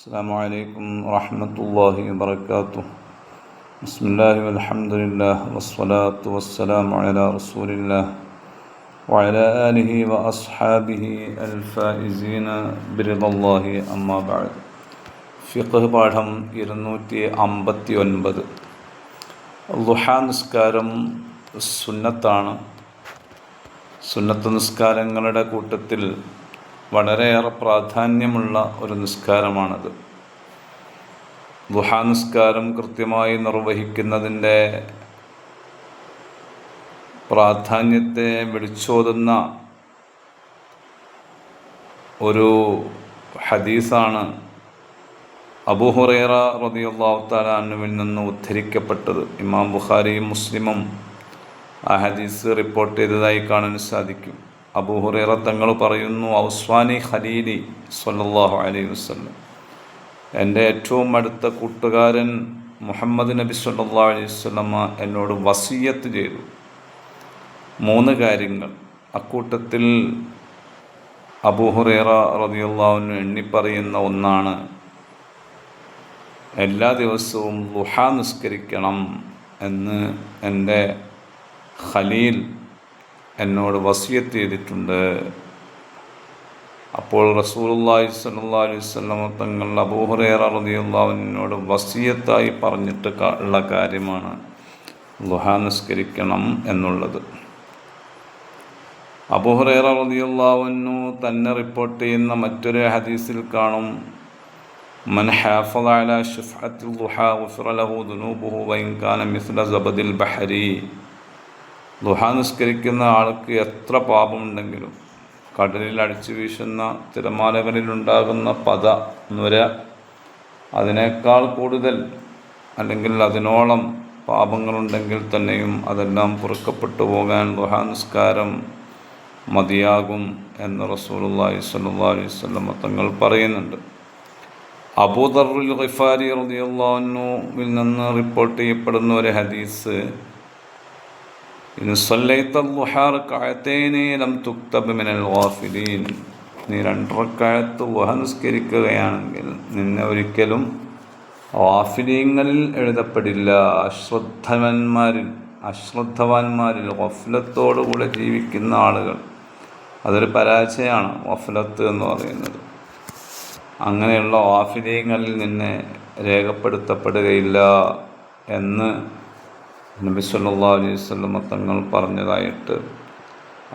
السلام عليكم ورحمة الله وبركاته بسم الله والحمد لله والصلاة والسلام على رسول الله وعلى آله وأصحابه الفائزين برضا الله أما بعد ഫിഖ് പാഠം ഇരുന്നൂറ്റി അമ്പത്തി ഒൻപത് ലുഹാ നിസ്കാരം സുന്നത്താണ് സുന്നത്ത് നിസ്കാരങ്ങളുടെ കൂട്ടത്തിൽ വളരെയേറെ പ്രാധാന്യമുള്ള ഒരു നിസ്കാരമാണത്. ദുഹാ നിസ്കാരം കൃത്യമായി നിർവഹിക്കുന്നതിന്റെ പ്രാധാന്യത്തെ വിളിച്ചോതുന്ന ഒരു ഹദീസാണ് അബുഹുറേറ റതിയുള്ളാഹു താലാനുവിൽ നിന്ന് ഉദ്ധരിക്കപ്പെട്ടത്. ഇമാം ബുഖാരിയും മുസ്ലിമും ആ ഹദീസ് റിപ്പോർട്ട് ചെയ്തതായി കാണാൻ സാധിക്കും. അബൂഹുറേറ തങ്ങൾ പറയുന്നു ഔസ്വാനി ഖലീലി സല്ലാഹു അലൈഹി വസ്ലം എന്റെ ഏറ്റവും അടുത്ത കൂട്ടുകാരൻ മുഹമ്മദ് നബി സല്ലാ അലൈഹി വസ്ലമ എന്നോട് വസീയത്ത് ചെയ്തു. മൂന്ന് കാര്യങ്ങൾ. അക്കൂട്ടത്തിൽ അബൂഹുറേറ റതിയുള്ളാവിന് എണ്ണിപ്പറയുന്ന ഒന്നാണ് എല്ലാ ദിവസവും ലുഹ നിസ്കരിക്കണം എന്ന് എന്റെ ഖലീൽ എന്നോട് വസിയത്ത് ചെയ്തിട്ടുണ്ട് അപ്പോൾ റസൂലുള്ളാഹി സ്വല്ലല്ലാഹു അലൈഹി വസല്ലം തങ്ങൾ അബൂഹുറൈറ റളിയല്ലാഹുവിനോട് വസിയത്തായി പറഞ്ഞിട്ട് ഉള്ള കാര്യമാണ് ലുഹാ നിസ്കരിക്കണം എന്നുള്ളത് അബൂഹുറൈറ റളിയല്ലാഹുവിനു തന്നെ റിപ്പോർട്ട് ചെയ്യുന്ന മറ്റൊരു ഹദീസിൽ കാണും من حافظ على شفعة الضحى غفر له ذنوبه وإن كان مثل زبد البحر ദുഹ നിസ്കരിക്കുന്ന ആൾക്ക് എത്ര പാപമുണ്ടെങ്കിലും കടലിൽ അടിച്ചു വീശുന്ന തിരമാലകളിലുണ്ടാകുന്ന പത നുര അതിനേക്കാൾ കൂടുതൽ അല്ലെങ്കിൽ അതിനോളം പാപങ്ങളുണ്ടെങ്കിൽ തന്നെയും അതെല്ലാം പുറക്കപ്പെട്ടു പോകാൻ ദുഹാനിസ്കാരം മതിയാകും എന്ന് റസൂലുള്ളാഹി സ്വല്ലല്ലാഹു അലൈഹി വസല്ലം തങ്ങൾ പറയുന്നുണ്ട്. അബൂദർ ഖിഫാരി റളിയല്ലാഹു അൻഹുവിൽ നിന്ന് റിപ്പോർട്ട് ചെയ്യപ്പെടുന്ന ഒരു ഹദീസ് ഇൻ ലം തുക്തബ് മിനൽ ഗാഫിലീൻ. നീ രണ്ടറക്കായത്ത് വഹ നിസ്കരിക്കുകയാണെങ്കിൽ നിന്നെ ഒരിക്കലും വാഫിലീങ്ങളിൽ എഴുതപ്പെടില്ല. അശ്രദ്ധവന്മാരിൽ അശ്രദ്ധവാന്മാരിൽ വഫലത്തോടുകൂടെ ജീവിക്കുന്ന ആളുകൾ. അതൊരു പരാജയമാണ് വഫ്ലത്ത് എന്ന് പറയുന്നത്. അങ്ങനെയുള്ള വാഫിലീങ്ങളിൽ നിന്നെ രേഖപ്പെടുത്തപ്പെടുകയില്ല എന്ന് നബി സല്ലാ അലൈഹി സ്വലമ തങ്ങൾ പറഞ്ഞതായിട്ട്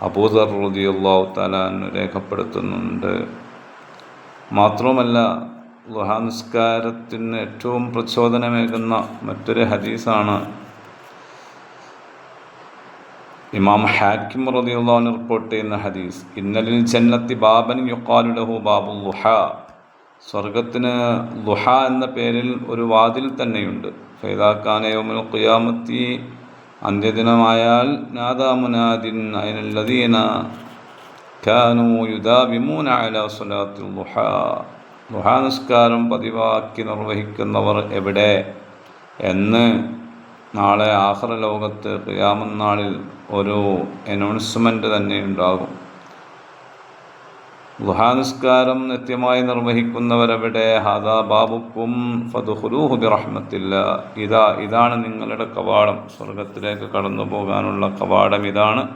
അബൂദർ റുദിയുള്ള അള്ളാഹു രേഖപ്പെടുത്തുന്നുണ്ട്. മാത്രവുമല്ല നിസ്കാരത്തിന് ഏറ്റവും പ്രചോദനമേകുന്ന മറ്റൊരു ഹദീസാണ് ഇമാം ഹാക്കിം റളിയല്ലാഹു റിപ്പോർട്ട് ചെയ്യുന്ന ഹദീസ് ഇന്നലിൽ ജന്നത്തി ബാബൻ യുക്കാലു ലഹു ബാബു ലുഹ. സ്വർഗത്തിന് ദുഹ എന്ന പേരിൽ ഒരു വാതിൽ തന്നെയുണ്ട്. ഫൈദാക്കാനയോമുൽ ഖിയാമത്തി അന്ത്യദിനമായാൽ നാദാമുനാദിൻ അയനല്ലദീന ഖാനു യുദാബിമൂന അല സ്വലാത്തിൽ ദുഹ. നിസ്കാരം പതിവാക്കി നിർവഹിക്കുന്നവർ എവിടെ? എന്ന് നാളെ ആഹ്റ ലോകത്ത് ഖിയാമന്നാളിൽ ഒരു അനൗൺസ്മെന്റ് തന്നെ ഉണ്ടാകും ഗുഹാനിസ്കാരം നിത്യമായി നിർവഹിക്കുന്നവരവിടെ ഹാദാ ബാബുക്കും ഫതുഹുലൂഹു ബിറഹ്മത്തില്ല. ഇതാ ഇതാണ് നിങ്ങളുടെ കവാടം. സ്വർഗത്തിലേക്ക് കടന്നു പോകാനുള്ള കവാടം ഇതാണ്.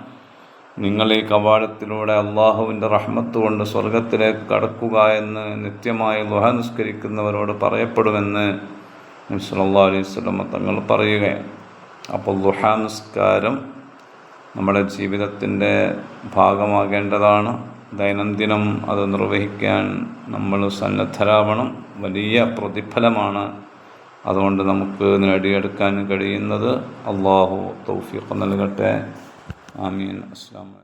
നിങ്ങൾ ഈ കവാടത്തിലൂടെ അള്ളാഹുവിന്റെ റഹ്മത്ത് കൊണ്ട് സ്വർഗത്തിലേക്ക് കടക്കുക എന്ന് നിത്യമായി ഗുഹ നിസ്കരിക്കുന്നവരോട് പറയപ്പെടുമെന്ന് സല്ലാ അലൈഹി സ്വലമ തങ്ങൾ പറയുകയാണ്. അപ്പോൾ നിസ്കാരം നമ്മുടെ ജീവിതത്തിന്റെ ഭാഗമാകേണ്ടതാണ്. ദൈനംദിനം അത് നിർവഹിക്കാൻ നമ്മൾ സന്നദ്ധരാവണം. വലിയ പ്രതിഫലമാണ് അതുകൊണ്ട് നമുക്ക് നേടിയെടുക്കാൻ കഴിയുന്നത്. അള്ളാഹു തൗഫീഖ് നൽകട്ടെ. ആമീൻ. അസ്ലാം